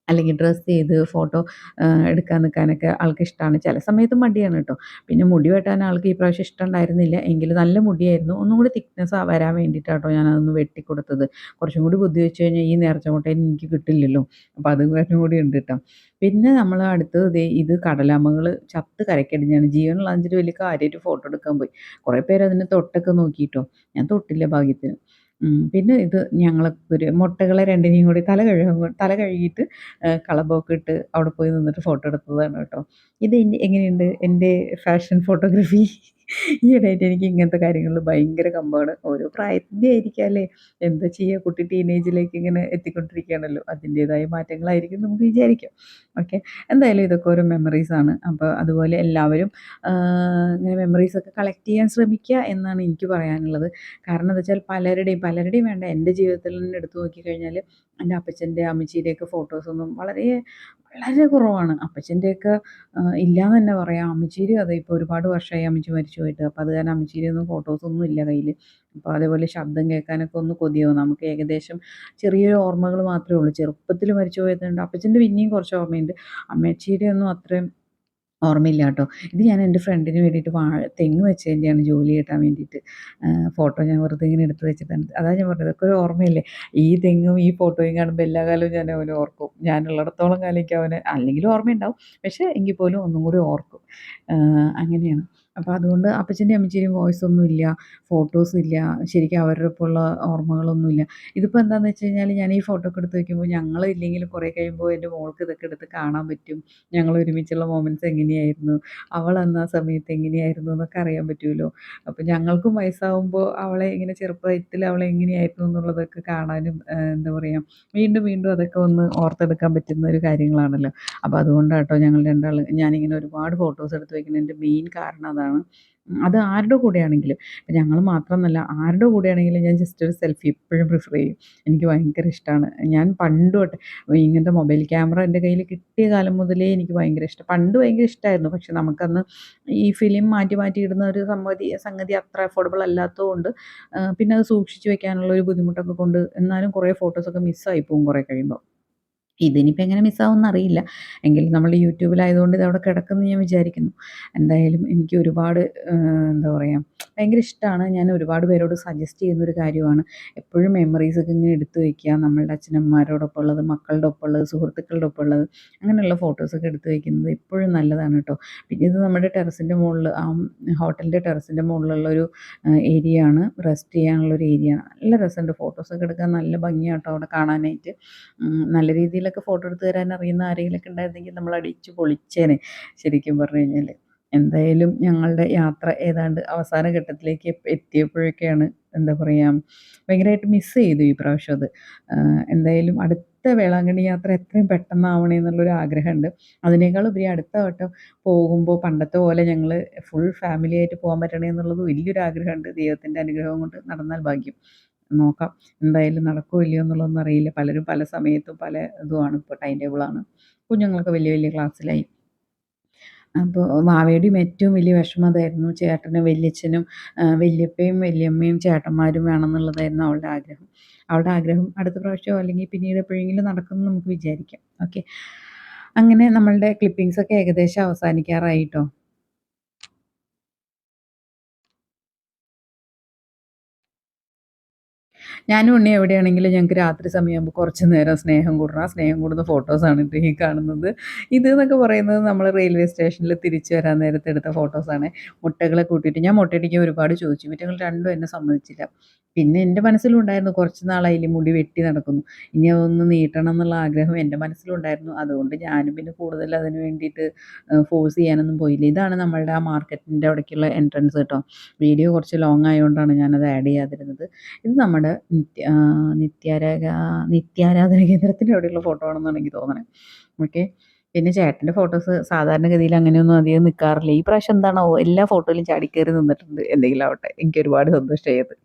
അല്ലെങ്കിൽ ഡ്രസ്സ് ചെയ്ത് ഫോട്ടോ എടുക്കാൻ നിൽക്കാനൊക്കെ ആൾക്ക് ഇഷ്ടമാണ് ചില സമയത്ത് മടിയാണ് കേട്ടോ. പിന്നെ മുടി വെട്ടാൻ ആൾക്ക് ഈ പ്രാവശ്യം ഇഷ്ടം ഉണ്ടായിരുന്നില്ല. എങ്കിൽ നല്ല മുടിയായിരുന്നു. ഒന്നും കൂടി തിക്നെസ് വരാൻ വേണ്ടിയിട്ടാട്ടോ ഞാനതൊന്ന് വെട്ടിക്കൊടുത്തത്. കുറച്ചും കൂടി ബുദ്ധി വെച്ച് കഴിഞ്ഞാൽ ഈ നേർച്ച മുട്ടയിൽ എനിക്ക് കിട്ടില്ലല്ലോ. അപ്പോൾ അത് കാര്യം കൂടി ഉണ്ട് കേട്ടോ. പിന്നെ നമ്മൾ അടുത്തത് ഇത് കടലാമകൾ ചത്ത് കരക്കടിഞ്ഞാണ് ജീവനുള്ള അഞ്ചിട്ട് വലിയ കാര്യമായിട്ട് ഫോട്ടോ എടുക്കാൻ പോയി. കുറേ പേര് അതിനെ തൊട്ടൊക്കെ നോക്കിയിട്ടോ. ഞാൻ തൊട്ടില്ല ഭാഗ്യത്തിന്. പിന്നെ ഇത് ഞങ്ങൾ ഒരു മുട്ടകളെ രണ്ടിനെയും കൂടി തല കഴുകും തല കഴുകിയിട്ട് കളബൊക്കെ ഇട്ട് അവിടെ പോയി നിന്നിട്ട് ഫോട്ടോ എടുത്തതാണ് കേട്ടോ. ഇത് എങ്ങനെയുണ്ട് എന്റെ ഫാഷൻ ഫോട്ടോഗ്രാഫി? ഈയിടെയായിട്ട് എനിക്ക് ഇങ്ങനത്തെ കാര്യങ്ങളിൽ ഭയങ്കര കമ്പാണ് ഓരോ പ്രായത്തിന്റെ ആയിരിക്കാം അല്ലേ? എന്താ ചെയ്യുക? കുട്ടി ടീനേജിലേക്ക് ഇങ്ങനെ എത്തിക്കൊണ്ടിരിക്കുകയാണല്ലോ. അതിന്റേതായ മാറ്റങ്ങളായിരിക്കും നമുക്ക് വിചാരിക്കാം. ഓക്കെ? എന്തായാലും ഇതൊക്കെ ഓരോ മെമ്മറീസാണ് അപ്പോൾ അതുപോലെ എല്ലാവരും ഇങ്ങനെ മെമ്മറീസൊക്കെ കളക്ട് ചെയ്യാൻ ശ്രമിക്കുക എന്നാണ് എനിക്ക് പറയാനുള്ളത്. കാരണം എന്താ വെച്ചാൽ പലരുടെയും പലരുടെയും വേണ്ട. എന്റെ ജീവിതത്തിൽ തന്നെ എടുത്തു നോക്കിക്കഴിഞ്ഞാൽ എന്റെ അപ്പച്ചന്റെ അമ്മച്ചീന്റെയൊക്കെ ഫോട്ടോസൊന്നും വളരെ വളരെ കുറവാണ്. അപ്പച്ചന്റെയൊക്കെ ഇല്ലയെന്ന് തന്നെ പറയാം. അമ്മച്ചീരി അതെ ഇപ്പോൾ ഒരുപാട് വർഷമായി അമ്മച്ചി മരിച്ചു പോയിട്ട്. അപ്പോൾ അത് കാരണം ഫോട്ടോസ് ഫോട്ടോസൊന്നും ഇല്ല കയ്യിൽ അപ്പോൾ അതേപോലെ ശബ്ദം കേൾക്കാനൊക്കെ ഒന്ന് കൊതിയാവും. നമുക്ക് ഏകദേശം ചെറിയൊരു ഓർമ്മകൾ മാത്രമേ ഉള്ളൂ. ചെറുപ്പത്തിൽ മരിച്ചു പോയതുകൊണ്ട് അപ്പച്ചന്റെ പിന്നെയും കുറച്ച് ഓർമ്മയുണ്ട്. അമ്മച്ചീരി ഒന്നും അത്രയും ഓർമ്മയില്ല കേട്ടോ ഇത് ഞാൻ എന്റെ ഫ്രണ്ടിന് വേണ്ടിയിട്ട് വാഴ തെങ്ങ് വെച്ചതിന്റെയാണ് ജോലി കിട്ടാൻ വേണ്ടിയിട്ട്. ഫോട്ടോ ഞാൻ വെറുതെ ഇങ്ങനെ എടുത്ത് വെച്ചിട്ടുണ്ട് അതാണ് ഞാൻ പറഞ്ഞത് ഒരു ഓർമ്മയില്ലേ? ഈ തെങ്ങും ഈ ഫോട്ടോയും കാണുമ്പോൾ എല്ലാ കാലവും ഞാൻ അവനെ ഓർക്കും. ഞാനുള്ളിടത്തോളം കാലം എനിക്ക് അവന് അല്ലെങ്കിലും ഓർമ്മയുണ്ടാവും. പക്ഷേ എങ്കിൽ പോലും ഒന്നും കൂടി ഓർക്കും. അങ്ങനെയാണ്. അപ്പോൾ അതുകൊണ്ട് അപ്പച്ചന്റെയും അമ്മച്ചേരിയും വോയിസ് ഒന്നും ഇല്ല ഫോട്ടോസ് ഇല്ല ശരിക്കും അവരുടെ ഒപ്പമുള്ള ഓർമ്മകളൊന്നും ഇല്ല ഇതിപ്പോൾ എന്താണെന്ന് വെച്ച് കഴിഞ്ഞാൽ ഞാൻ ഈ ഫോട്ടോ ഒക്കെ എടുത്ത് വയ്ക്കുമ്പോൾ ഞങ്ങൾ ഇല്ലെങ്കിൽ കുറേ കഴിയുമ്പോൾ എന്റെ മോൾക്ക് ഇതൊക്കെ എടുത്ത് കാണാൻ പറ്റും. ഞങ്ങൾ ഒരുമിച്ചുള്ള മൊമെന്റ്സ് എങ്ങനെയായിരുന്നു അവൾ അന്ന് ആ സമയത്ത് എങ്ങനെയായിരുന്നു എന്നൊക്കെ അറിയാൻ പറ്റുമല്ലോ അപ്പോൾ ഞങ്ങൾക്കും വയസ്സാവുമ്പോൾ അവളെ ഇങ്ങനെ ചെറുപ്പത്തിൽ അവളെ എങ്ങനെയായിരുന്നു എന്നുള്ളതൊക്കെ കാണാനും എന്താ പറയുക വീണ്ടും വീണ്ടും അതൊക്കെ ഒന്ന് ഓർത്തെടുക്കാൻ പറ്റുന്ന ഒരു കാര്യങ്ങളാണല്ലോ. അപ്പോൾ അതുകൊണ്ടാട്ടോ ഞങ്ങൾ രണ്ടാൾ ഞാനിങ്ങനെ ഒരുപാട് ഫോട്ടോസ് എടുത്ത് വയ്ക്കുന്നതിന്റെ മെയിൻ കാരണം അതാണ്. അതാണ് അത് ആരുടെ കൂടെയാണെങ്കിലും. ഇപ്പം ഞങ്ങൾ മാത്രമെന്നല്ല ആരുടെ കൂടെയാണെങ്കിലും ഞാൻ ജസ്റ്റ് ഒരു സെൽഫി എപ്പോഴും പ്രിഫർ ചെയ്യും. എനിക്ക് ഭയങ്കര ഇഷ്ടമാണ് ഞാൻ പണ്ട് തൊട്ട് ഇങ്ങനത്തെ മൊബൈൽ ക്യാമറ എന്റെ കയ്യിൽ കിട്ടിയ കാലം മുതലേ എനിക്ക് ഭയങ്കര ഇഷ്ടം പണ്ട് ഭയങ്കര ഇഷ്ടമായിരുന്നു പക്ഷെ നമുക്കന്ന് ഈ ഫിലിം മാറ്റി മാറ്റി ഇടുന്ന ഒരു സംഗതി സംഗതി അത്ര അഫോർഡബിൾ അല്ലാത്തതുകൊണ്ട് പിന്നെ അത് സൂക്ഷിച്ചു വെക്കാനുള്ള ഒരു ബുദ്ധിമുട്ടൊക്കെ കൊണ്ട് എന്നാലും കുറേ ഫോട്ടോസൊക്കെ മിസ്സായി പോകും കുറേ കഴിയുമ്പോൾ ഇതിനിപ്പോൾ എങ്ങനെ മിസ്സാവുമെന്ന് അറിയില്ല. എങ്കിലും നമ്മൾ യൂട്യൂബിലായതുകൊണ്ട് ഇത് അവിടെ കിടക്കുമെന്ന് ഞാൻ വിചാരിക്കുന്നു. എന്തായാലും എനിക്ക് ഒരുപാട് എന്താ പറയുക ഭയങ്കര ഇഷ്ടമാണ് ഞാൻ ഒരുപാട് പേരോട് സജസ്റ്റ് ചെയ്യുന്നൊരു കാര്യമാണ്. എപ്പോഴും മെമ്മറീസ് ഒക്കെ ഇങ്ങനെ എടുത്തു വയ്ക്കുക നമ്മളുടെ അച്ഛനമ്മമാരോടൊപ്പം ഉള്ളത് മക്കളുടെ ഒപ്പം ഉള്ളത് സുഹൃത്തുക്കളുടെ ഒപ്പം ഉള്ളത് അങ്ങനെയുള്ള ഫോട്ടോസൊക്കെ എടുത്തു വയ്ക്കുന്നത് എപ്പോഴും നല്ലതാണ് കേട്ടോ. പിന്നെ ഇത് നമ്മുടെ ടെറസിന്റെ മുകളിൽ ആ ഹോട്ടലിന്റെ ടെറസിന്റെ മുകളിലുള്ള ഒരു ഏരിയ ആണ്. റെസ്റ്റ് ചെയ്യാനുള്ള ഒരു ഏരിയ ആണ്. നല്ല രസമുണ്ട്. ഫോട്ടോസൊക്കെ എടുക്കാൻ നല്ല ഭംഗിയാട്ടോ അവിടെ കാണാനായിട്ട്. നല്ല രീതിയിലൊക്കെ ഫോട്ടോ എടുത്ത് തരാൻ അറിയുന്ന ആരെങ്കിലൊക്കെ ഉണ്ടായിരുന്നെങ്കിൽ നമ്മൾ അടിച്ചു പൊളിച്ചേനെ ശരിക്കും പറഞ്ഞു കഴിഞ്ഞാൽ എന്തായാലും ഞങ്ങളുടെ യാത്ര ഏതാണ്ട് അവസാന ഘട്ടത്തിലേക്ക് എത്തിയപ്പോഴൊക്കെയാണ് എന്താ പറയുക ഭയങ്കരമായിട്ട് മിസ് ചെയ്തു ഈ പ്രാവശ്യം അത്. എന്തായാലും അടുത്ത വേളാങ്കണ്ണി യാത്ര എത്രയും പെട്ടെന്നാവണേ എന്നുള്ളൊരു ആഗ്രഹമുണ്ട്. അതിനേക്കാൾ ഉപരി അടുത്ത വട്ടം പോകുമ്പോൾ പണ്ടത്തെ പോലെ ഞങ്ങൾ ഫുൾ ഫാമിലി ആയിട്ട് പോകാൻ പറ്റണേ എന്നുള്ളത് വലിയൊരു ആഗ്രഹമുണ്ട്. ദൈവത്തിന്റെ അനുഗ്രഹം കൊണ്ട് നടന്നാൽ ഭാഗ്യം. നോക്കാം. എന്തായാലും നടക്കുമോ ഇല്ലയോ എന്നുള്ളതൊന്നും അറിയില്ല. പലരും പല സമയത്തും പല ഇതുമാണ് ഇപ്പോൾ ടൈം ടേബിളാണ് കുഞ്ഞുങ്ങൾക്ക് വലിയ വലിയ ക്ലാസ്സിലായി. അപ്പോൾ വാവയുടെയും ഏറ്റവും വലിയ വിഷമം അതായിരുന്നു ചേട്ടനും വല്യച്ഛനും വല്യപ്പയും വല്യമ്മയും ചേട്ടന്മാരും വേണമെന്നുള്ളതായിരുന്നു അവളുടെ ആഗ്രഹം. അവളുടെ ആഗ്രഹം അടുത്ത പ്രാവശ്യമോ അല്ലെങ്കിൽ പിന്നീട് എപ്പോഴെങ്കിലും നടക്കുമെന്ന് നമുക്ക് വിചാരിക്കാം. ഓക്കെ അങ്ങനെ നമ്മളുടെ ക്ലിപ്പിങ്സൊക്കെ ഏകദേശം അവസാനിക്കാറായിട്ടോ ഞാനും ഉണ്ണി എവിടെയാണെങ്കിലും ഞങ്ങൾക്ക് രാത്രി സമയമാകുമ്പോൾ കുറച്ച് നേരം സ്നേഹം കൂടണം ആ സ്നേഹം കൂടുന്ന ഫോട്ടോസാണ് കേട്ടോ ഈ കാണുന്നത്. ഇത് എന്നൊക്കെ പറയുന്നത് നമ്മൾ റെയിൽവേ സ്റ്റേഷനിൽ തിരിച്ചു വരാൻ നേരത്തെ എടുത്ത ഫോട്ടോസാണ് മുട്ടകളെ കൂട്ടിയിട്ട്. ഞാൻ മുട്ടയടിക്കാൻ ഒരുപാട് ചോദിച്ചു. ഇവറ്റങ്ങൾ രണ്ടും എന്നെ സമ്മതിച്ചില്ല. പിന്നെ എന്റെ മനസ്സിലുണ്ടായിരുന്നു കുറച്ച് നാളായി മുടി വെട്ടി നടക്കുന്നു. ഇനി അതൊന്ന് നീട്ടണം എന്നുള്ള ആഗ്രഹം എന്റെ മനസ്സിലുണ്ടായിരുന്നു. അതുകൊണ്ട് ഞാനും പിന്നെ കൂടുതൽ അതിന് വേണ്ടിയിട്ട് ഫോഴ്സ് ചെയ്യാനൊന്നും പോയില്ല. ഇതാണ് നമ്മളുടെ ആ മാർക്കറ്റിന്റെ അവിടേക്കുള്ള എൻട്രൻസ് കേട്ടോ. വീഡിയോ കുറച്ച് ലോങ് ആയതുകൊണ്ടാണ് ഞാനത് ആഡ് ചെയ്യാതിരുന്നത്. ഇത് നമ്മുടെ നിത്യ നിത്യാരാഗ നിത്യാരാധന കേന്ദ്രത്തിന്റെ ഫോട്ടോ ആണെന്നാണ് എനിക്ക് തോന്നുന്നത്. ഓക്കെ പിന്നെ ചേട്ടന്റെ ഫോട്ടോസ് സാധാരണഗതിയിൽ അങ്ങനെയൊന്നും അധികം നിൽക്കാറില്ല ഈ പ്രാവശ്യം എന്താണോ എല്ലാ ഫോട്ടോയിലും ചാടിക്കയറി നിന്നിട്ടുണ്ട്. എന്തെങ്കിലും ആവട്ടെ. എനിക്ക് ഒരുപാട് സന്തോഷമായത്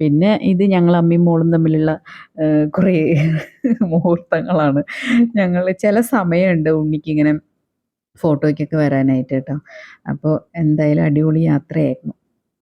പിന്നെ ഇത് ഞങ്ങൾ അമ്മയും മോളും തമ്മിലുള്ള കുറേ മുഹൂർത്തങ്ങളാണ്. ഞങ്ങൾ ചില സമയമുണ്ട് ഉണ്ണിക്കിങ്ങനെ ഫോട്ടോയ്ക്കൊക്കെ വരാനായിട്ട് കേട്ടോ. അപ്പോൾ എന്തായാലും അടിപൊളി യാത്രയായിരുന്നു.